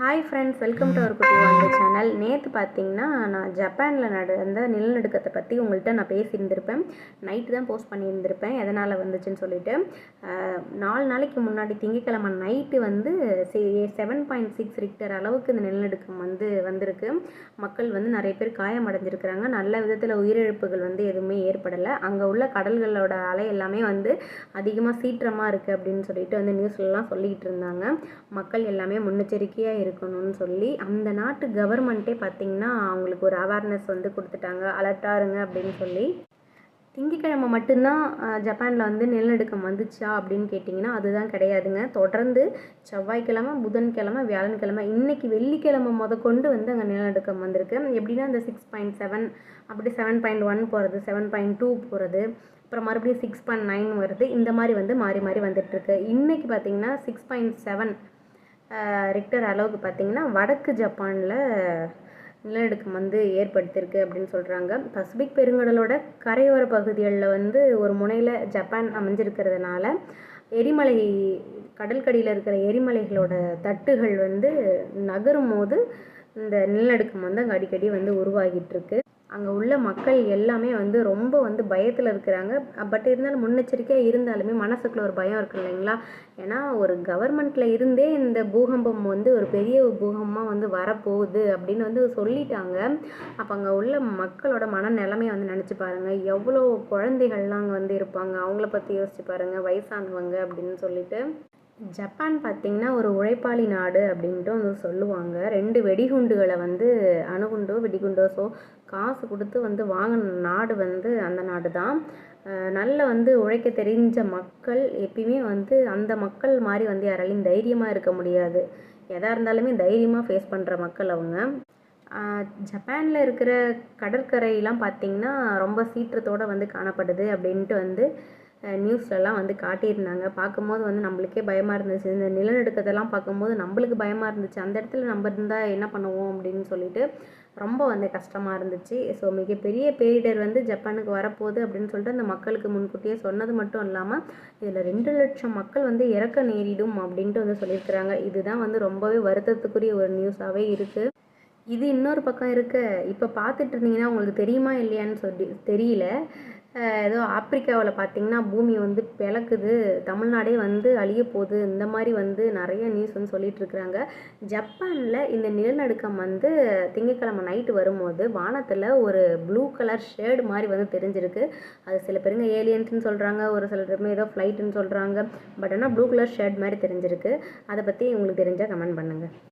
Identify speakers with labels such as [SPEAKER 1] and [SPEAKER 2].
[SPEAKER 1] Hi friends welcome to our குட்டி வாழ்ந்த channel நேற்று பார்த்தீங்கன்னா நான் ஜப்பானில் நடந்த நிலநடுக்கத்தை பற்றி உங்கள்கிட்ட நான் பேசியிருந்திருப்பேன். நைட்டு தான் போஸ்ட் பண்ணியிருந்திருப்பேன். எதனால் வந்துச்சுன்னு சொல்லிட்டு நாலு நாளைக்கு முன்னாடி திங்கக்கிழமை நைட்டு வந்து செவன் பாயிண்ட் சிக்ஸ் ரிக்டர் அளவுக்கு இந்த நிலநடுக்கம் வந்து வந்திருக்கு. மக்கள் வந்து நிறைய பேர் காயமடைஞ்சிருக்கிறாங்க நல்ல விதத்தில் உயிரிழப்புகள் வந்து எதுவுமே ஏற்படலை. அங்கே உள்ள கடல்களோட அலை எல்லாமே வந்து அதிகமாக சீற்றமாக இருக்குது அப்படின்னு சொல்லிட்டு வந்து நியூஸ்லலாம் சொல்லிக்கிட்டு இருந்தாங்க. மக்கள் எல்லாமே முன்னெச்சரிக்கையாக இருக்கணும்னு சொல்லி அந்த நாட்டு கவர்மெண்ட்டே பார்த்திங்கன்னா அவங்களுக்கு ஒரு அவேர்னஸ் வந்து கொடுத்துட்டாங்க. அலர்ட்டாக இருங்க அப்படின்னு சொல்லி. திங்கக்கிழமை மட்டும்தான் ஜப்பானில் வந்து நிலநடுக்கம் வந்துச்சா அப்படின்னு கேட்டிங்கன்னா அதுதான் கிடையாதுங்க. தொடர்ந்து செவ்வாய்க்கிழமை புதன்கிழமை வியாழன்கிழமை இன்னைக்கு வெள்ளிக்கிழமை முதற்கொண்டு வந்து அங்கே நிலநடுக்கம் வந்திருக்கு. எப்படின்னா இந்த சிக்ஸ் பாயிண்ட் செவன் அப்படி செவன் பாயிண்ட் ஒன் போகிறது செவன் பாயிண்ட் டூ போகிறது அப்புறம் மறுபடியும் சிக்ஸ் பாயிண்ட் நைன் வருது. இந்த மாதிரி வந்து மாறி மாறி வந்துட்டுருக்கு இன்றைக்கி பார்த்திங்கன்னா சிக்ஸ் பாயிண்ட் செவன் ரிக்டர் அளவுக்கு பார்த்தீங்கன்னா வடக்கு ஜப்பானில் நிலநடுக்கம் வந்து ஏற்படுத்தியிருக்கு அப்படின்னு சொல்கிறாங்க பசிபிக் பெருங்கடலோட கரையோர பகுதிகளில் வந்து ஒரு முனையில் ஜப்பான் அமைஞ்சிருக்கிறதுனால எரிமலை கடற்கடியில் இருக்கிற எரிமலைகளோட தட்டுகள் வந்து நகரும் போது இந்த நிலநடுக்கம் வந்து அங்கே அடிக்கடி வந்து உருவாகிட்டு இருக்கு அங்கே உள்ள மக்கள் எல்லாமே வந்து ரொம்ப வந்து பயத்தில் இருக்கிறாங்க. பட் இருந்தாலும் முன்னெச்சரிக்கையாக இருந்தாலுமே மனசுக்குள்ள ஒரு பயம் இருக்கு இல்லைங்களா? ஏன்னா ஒரு கவர்மெண்ட்டில் இருந்தே இந்த பூகம்பம் வந்து ஒரு பெரிய பூகம்பமாக வந்து வரப்போகுது அப்படின்னு வந்து சொல்லிட்டாங்க. அப்போ அங்கே உள்ள மக்களோட மனநிலைமையை வந்து நினச்சி பாருங்கள் எவ்வளோ குழந்தைகள்லாம் அங்கே வந்து இருப்பாங்க? அவங்கள பற்றி யோசிச்சு பாருங்கள் வயசானவங்க அப்படின்னு சொல்லிட்டு. ஜப்பான் பார்த்திங்கன்னா ஒரு உழைப்பாளி நாடு அப்படின்ட்டு வந்து சொல்லுவாங்க. ரெண்டு வெடிகுண்டுகளை வந்து அணுகுண்டோ வெடிகுண்டோ ஸோ காசு கொடுத்து வந்து வாங்கின நாடு வந்து அந்த நாடு தான் நல்ல வந்து உழைக்க தெரிஞ்ச மக்கள் எப்பயுமே வந்து அந்த மக்கள் மாதிரி வந்து யாராலையும் தைரியமாக இருக்க முடியாது. எதாக இருந்தாலுமே தைரியமாக ஃபேஸ் பண்ணுற மக்கள் அவங்க. ஜப்பானில் இருக்கிற கடற்கரையெல்லாம் பார்த்திங்கன்னா ரொம்ப சீற்றத்தோடு வந்து காணப்படுது அப்படின்ட்டு வந்து நியூஸ்லலாம் வந்து காட்டியிருந்தாங்க. பார்க்கும்போது வந்து நம்மளுக்கே பயமாக இருந்துச்சு. இந்த நிலநடுக்கத்தெல்லாம் பார்க்கும்போது நம்மளுக்கு பயமாக இருந்துச்சு. அந்த இடத்துல நம்ம இருந்தால் என்ன பண்ணுவோம் அப்படின்னு சொல்லிட்டு ரொம்ப வந்து கஷ்டமாக இருந்துச்சு. ஸோ மிகப்பெரிய பேரிடர் வந்து ஜப்பானுக்கு வரப்போகுது அப்படின்னு சொல்லிட்டு அந்த மக்களுக்கு முன்கூட்டியே சொன்னது மட்டும் இல்லாமல் இதில் ரெண்டு லட்சம் மக்கள் வந்து இறக்க நேரிடும் அப்படின்ட்டு வந்து சொல்லியிருக்கிறாங்க. இதுதான் வந்து ரொம்பவே வருத்தத்துக்குரிய ஒரு நியூஸாகவே இருக்குது இது இன்னொரு பக்கம் இருக்க. இப்போ பார்த்துட்டு இருந்தீங்கன்னா உங்களுக்கு தெரியுமா இல்லையான்னு சொல்லி தெரியல. ஏதோ ஆப்பிரிக்காவில் பார்த்தீங்கன்னா பூமி வந்து பிளக்குது. தமிழ்நாடே வந்து அழிய போகுது. இந்த மாதிரி வந்து நிறைய நியூஸ் வந்து சொல்லிகிட்ருக்குறாங்க ஜப்பானில் இந்த நிலநடுக்கம் வந்து திங்கக்கிழமை நைட்டு வரும்போது வானத்தில் ஒரு ப்ளூ கலர் ஷேடு மாதிரி வந்து தெரிஞ்சிருக்கு. அது சில பேருங்க ஏலியன்ஸ்னு சொல்கிறாங்க ஒரு சில பேருமே ஏதோ ஃப்ளைட்டுன்னு சொல்கிறாங்க பட் ஆனால் ப்ளூ கலர் ஷேட் மாதிரி தெரிஞ்சிருக்கு. அதை பற்றி உங்களுக்கு தெரிஞ்சால் கமெண்ட் பண்ணுங்கள்